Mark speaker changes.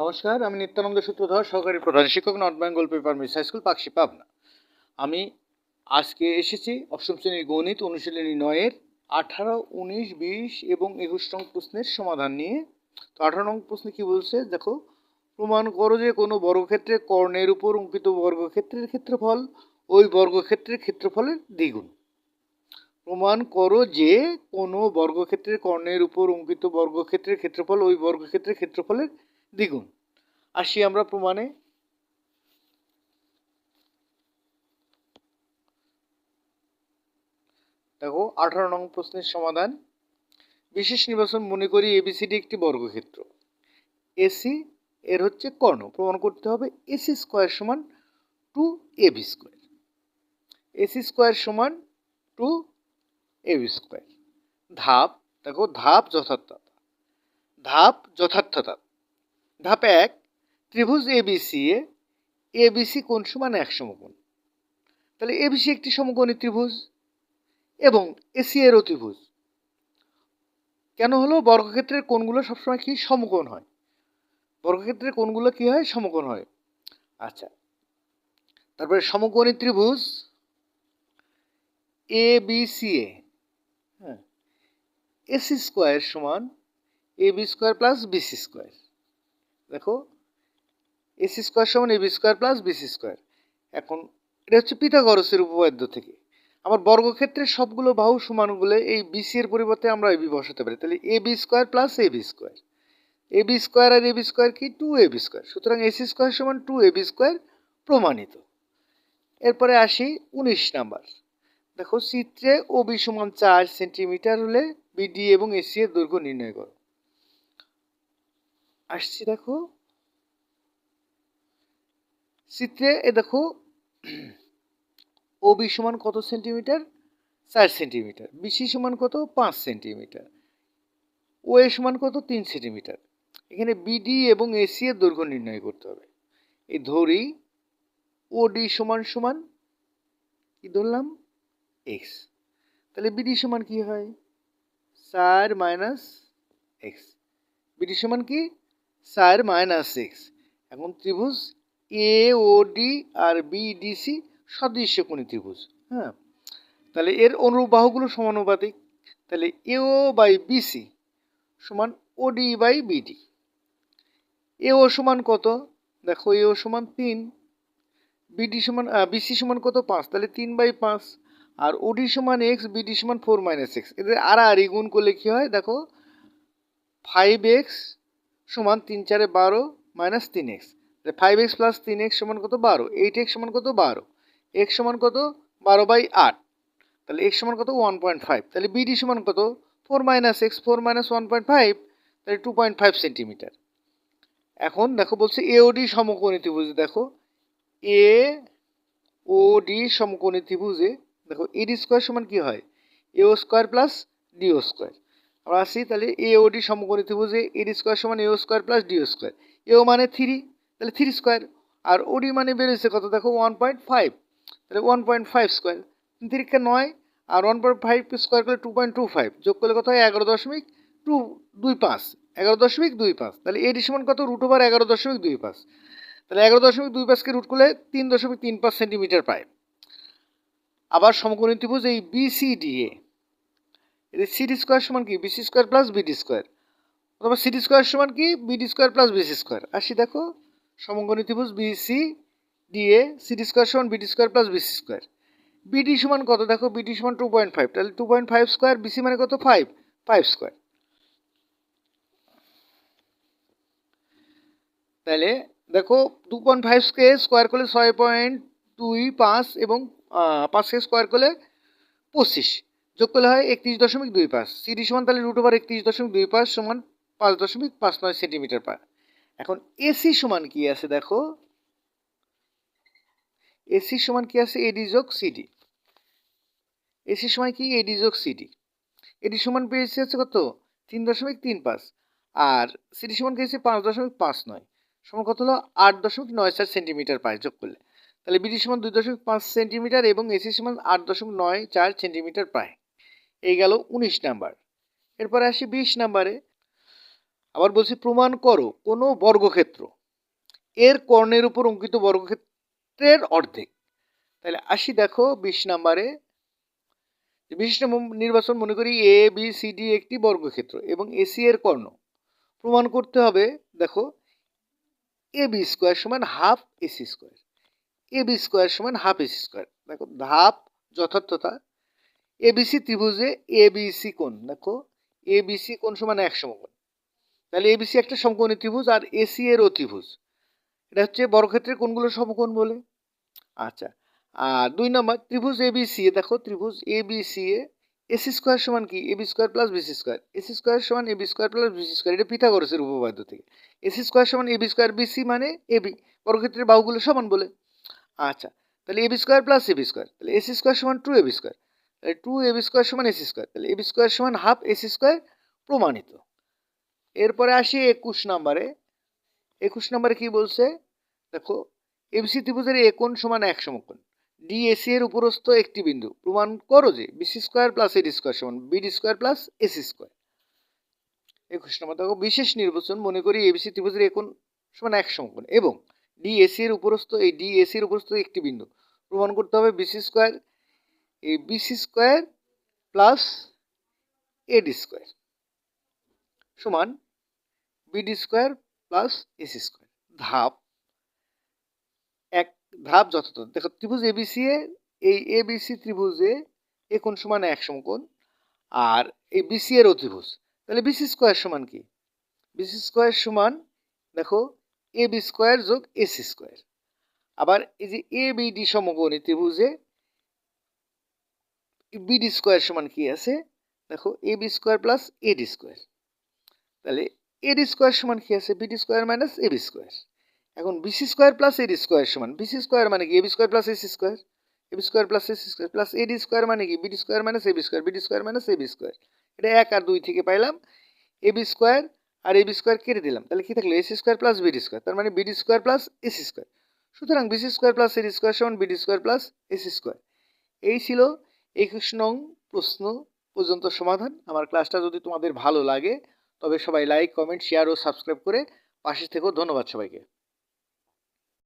Speaker 1: নমস্কার, আমি নিত্যানন্দ সূত্রধর, সহকারী প্রধান শিক্ষক, north Bengal paper mill high school Pakshi Pabna. আমি আজকে এসেছি অষ্টম শ্রেণির গণিত অনুশীলনী নয়ের আঠারো, উনিশ, বিশ এবং একুশ নং প্রশ্নের সমাধান নিয়ে। তো আঠারো নং প্রশ্নে কী বলছে? দেখো, প্রমাণ করো যে কোনো বর্গক্ষেত্রে কর্ণের উপর অঙ্কিত বর্গক্ষেত্রের ক্ষেত্রফল, ওই বর্গক্ষেত্রের ক্ষেত্রফলের দ্বিগুণ। প্রমাণ করো যে কোনো বর্গক্ষেত্রের কর্ণের উপর অঙ্কিত বর্গক্ষেত্রের ক্ষেত্রফল, ওই বর্গক্ষেত্রের ক্ষেত্রফলের দ্বিগুণ। আসি আমরা প্রমাণে। দেখো, আঠারো নং প্রশ্নের সমাধান। বিশেষ নির্বাচন মনে করি এবিসিডি একটি বর্গক্ষেত্র। এসি এর হচ্ছে কর্ণ। প্রমাণ করতে হবে এসি স্কোয়ার সমান two AB square AC square সমান টু এবি স্কোয়ার ধাপ, দেখো, ধাপ যথার্থতা। ধাপ যথার্থতা। ধাপ এক, ত্রিভুজ এবিসি এ এবিসি কোণ সমান এক সমকোণ? তাহলে এবিসি একটি সমকোণী ত্রিভুজ এবং এসি এর ত্রিভুজ। কেন হলো? বর্গক্ষেত্রের কোণগুলো সবসময় কি? সমকোণ হয়। বর্গক্ষেত্রের কোণগুলো কি হয়? সমকোণ হয়। আচ্ছা। তারপরে সমকোণী ত্রিভুজ এ বি সি এ হ্যাঁ এসি স্কোয়ার সমান A B square plus BC square দেখো এসি স্কোয়ার সমান A B square plus BC square এখন এটা হচ্ছে পিথাগরসের উপপাদ্য থেকে। আমার বর্গক্ষেত্রের সবগুলো বাহু সমান বলে এই বিসি এর পরিবর্তে আমরা এবি বসাতে পারি। তাহলে A B square plus A B square A B square R A B square কি? টু এ বি স্কোয়ার সুতরাং এসি স্কোয়ার সমান টু এ বি স্কোয়ার প্রমাণিত। এরপরে আসি উনিশ নাম্বার। দেখো, চিত্রে ও বি সমান চার সেন্টিমিটার হলে বিডি এবং এসি এর দৈর্ঘ্য নির্ণয় করো। আসছি দেখো। চিত্রে এ দেখো, ও বি সমান কত সেন্টিমিটার? চার সেন্টিমিটার। বিসি সমান কত? পাঁচ সেন্টিমিটার। ও এ সমান কত? তিন সেন্টিমিটার। এখানে বিডি এবং এসি এর দৈর্ঘ্য নির্ণয় করতে হবে। এই ধরি, ও ডি সমান সমান কি ধরলাম? এক্স। তাহলে বিডি সমান কি হয়? চার মাইনাস এক্স। বিডি সমান কি? চার মাইনাস সিক্স এখন ত্রিভুজ এ ও ডি আর বি বিডিসি সদৃশ্য কোণী ত্রিভুজ হ্যাঁ? তাহলে এর অনুরূপ বাহুগুলো সমানুপাতিক। তাহলে এ ও বাই বিসি সমান ওডি বাই বিডি এ ও সমান কত? দেখো এ ও সমান তিন। বিডি সমান বিসি সমান কত? পাঁচ। তাহলে তিন বাই পাঁচ। আর ওডি সমান এক্স বিডি সমান ফোর মাইনাস এক্স এদের আড়াআড়ি গুণ করলে কী হয়? দেখো ফাইভ এক্স সমান তিন চারে বারো মাইনাস তিন এক্স ফাইভ এক্স প্লাস তিন এক্স সমান কত? বারো। এইট এক্স সমান কত? বারো। এক্স সমান কত? বারো বাই আট। তাহলে এক্স সমান কত? ওয়ান পয়েন্ট ফাইভ তাহলে বিডি সমান কত? Four minus x four minus one point five তাহলে টু পয়েন্ট ফাইভ সেন্টিমিটার এখন দেখো বলছে এওডি সমকোণী ত্রিভুজে, দেখো। এ ও ডি সমকোণী ত্রিভুজে, দেখো এডি স্কোয়ার সমান কি হয়? A O square plus DO square আসি তাহলে এ ও ডি সমকোণী ত্রিভুজে এডি স্কোয়ার সমান A square plus DO square AO মানে থ্রি তাহলে থ্রি স্কোয়ার আর ওডি মানে বেরোচ্ছে কত দেখো ওয়ান পয়েন্ট ফাইভ তাহলে ওয়ান পয়েন্ট ফাইভ স্কোয়ার তিরিক্ষা নয়, আর ওয়ান পয়েন্ট ফাইভ স্কোয়ার করলে টু পয়েন্ট টু ফাইভ যোগ করলে কত হয়? এগারো দশমিক টু, দুই পাঁচ। এগারো দশমিক দুই পাঁচ। তাহলে এডি সমান কত? রুট ওভার এগারো দশমিক দুই পাঁচ। তাহলে এগারো দশমিক দুই পাঁচকে রুট করলে তিন দশমিক তিন পাঁচ সেন্টিমিটার পায়। আবার সমকোণী ত্রিভুজ এই বিসিডি এ এদের সিডি স্কোয়ার সমান কি? BC square plus BD square অথবা সিডি স্কোয়ার সমান কি? BD square plus BC square আসি দেখো সমকোণী ত্রিভুজ বিসি ডিএ সিডি স্কোয়ার সমান BD square plus BC square BD সমান কত? দেখো বিডি সমান টু পয়েন্ট ফাইভ তাহলে two point five square BC মানে কত? ফাইভ ফাইভ স্কোয়ার তাহলে দেখো টু পয়েন্ট ফাইভকে স্কোয়ার করলে ছয় পয়েন্ট দুই পাঁচ এবং পাঁচকে স্কোয়ার করলে পঁচিশ। যোগ করলে হয় একত্রিশ দশমিক দুই পাঁচ। সিডি সমান তাহলে রুট ওভার একত্রিশ দশমিক দুই পাঁচ সমান পাঁচ দশমিক পাঁচ নয় সেন্টিমিটার পায় এখন এসি সমান কি আছে দেখো? এসি সমান কি আছে? এডি যোগ সিডি এসি সমান কি? এডি যোগ সিডি এডি সমান পেয়েছে হচ্ছে কত? তিন দশমিক তিন পাঁচ। আর সিডি সমান পেয়েছে পাঁচ দশমিক পাঁচ নয়। সমান কত হলো? আট দশমিক নয় চার সেন্টিমিটার পায় যোগ করলে। তাহলে বিডি সমান দুই দশমিক পাঁচ সেন্টিমিটার এবং এসি সমান আট দশমিক নয় চার সেন্টিমিটার পায়। এই গেল উনিশ নাম্বার। এরপরে আসি বিশ নাম্বারে। আবার বলছি, প্রমাণ করো কোনো বর্গক্ষেত্র। এর কর্ণের উপর অঙ্কিত বর্গক্ষেত্রের অর্ধেক। তাহলে আসি দেখো বিশ নাম্বারে। বিশিষ্ট নির্বাচন মনে করি এ বি সি ডি একটি বর্গক্ষেত্র এবং এসি এর কর্ণ। প্রমাণ করতে হবে, দেখো এ বি স্কোয়ার সমান half AC square A B square সমান হাফ এসি স্কোয়ার দেখো, ধাপ যথার্থতা এবিসি ত্রিভুজে এবিসি কোণ দেখো এবিসি কোণ সমান এক সমকোণ তাহলে এবিসি একটা সমকোণী ত্রিভুজ আর এসি এর ত্রিভুজ এটা হচ্ছে বর্গক্ষেত্রের কোণগুলো সমকোণ বলে আচ্ছা আর দুই নম্বর ত্রিভুজ এবিসি এ দেখো ত্রিভুজ এবিসি এ এসি স্কোয়ার সমান কি AB square plus BC square AC square সমান AB square plus BC square এটা পিথাগোরাসের উপপাদ্য থেকে এসি স্কোয়ার সমান এবি স্কোয়ার বিসি মানে এবি বর্গক্ষেত্রের বাহুগুলো সমান বলে আচ্ছা তাহলে AB square plus AB square তাহলে এসি স্কোয়ার সমান two AB square two AB square সমান এসি স্কোয়ার তাহলে এবি স্কোয়ার সমান হাফ এসি স্কোয়ার প্রমাণিত। এরপরে আসি একুশ নাম্বারে। একুশ নাম্বারে কি বলছে? দেখো এবিসি ত্রিভুজের এ কোণ সমান এক সমকোণ। ডিএসি এর উপরস্থ একটি বিন্দু। প্রমাণ করো যে BC square plus AD square সমান BD square plus AC square একুশ নম্বর, দেখো, বিশেষ নির্বাচন মনে করি এবিসি ত্রিভুজের এ কোণ সমান এক সমকোণ। এবং ডিএসি এর উপরস্থ এই ডিএসি এর উপরস্থ একটি বিন্দু। প্রমাণ করতে হবে বিসি স্কোয়ার এই BC square plus AD square সমান BD square plus AC square ধাপ এক, ধাপ যথাযথ। দেখো, ত্রিভুজ এবিসি এ, এই এবিসি ত্রিভুজে এ কোণ সমান এক সমকোণ, আর এই বিসি এর অতিভুজ তাহলে বিসি স্কোয়ার সমান কি? বিসি স্কোয়ার সমান, দেখো এ বি স্কোয়ার যোগ এসি স্কোয়ার আবার এই যে এ বিডি সমকোণী ত্রিভুজে বিডি স্কোয়ার সমান কি আছে? দেখো A B square plus A D square তাহলে এ ডি স্কোয়ার সমান কি আছে? BD square minus A B square এখন BC square plus AD square সমান। বিসি স্কোয়ার মানে কি? AB square plus AC square AB square plus AC square plus AD square মানে কি? BD square minus AB square BD square minus AB square এটা এক আর দুই থেকে পাইলাম। এবি স্কোয়ার আর এবি স্কোয়ার কেটে দিলাম। তাহলে কি থাকল? AC square plus BD square তার মানে BD square plus AC square সুতরাং BC square plus AD square সমান BD square plus AC square এই ছিল একুশ নং প্রশ্ন পর্যন্ত সমাধান। আমার ক্লাসটা যদি তোমাদের ভালো লাগে, তবে সবাই লাইক কমেন্ট শেয়ার ও সাবস্ক্রাইব করে পাশে থেকেও ধন্যবাদ সবাইকে।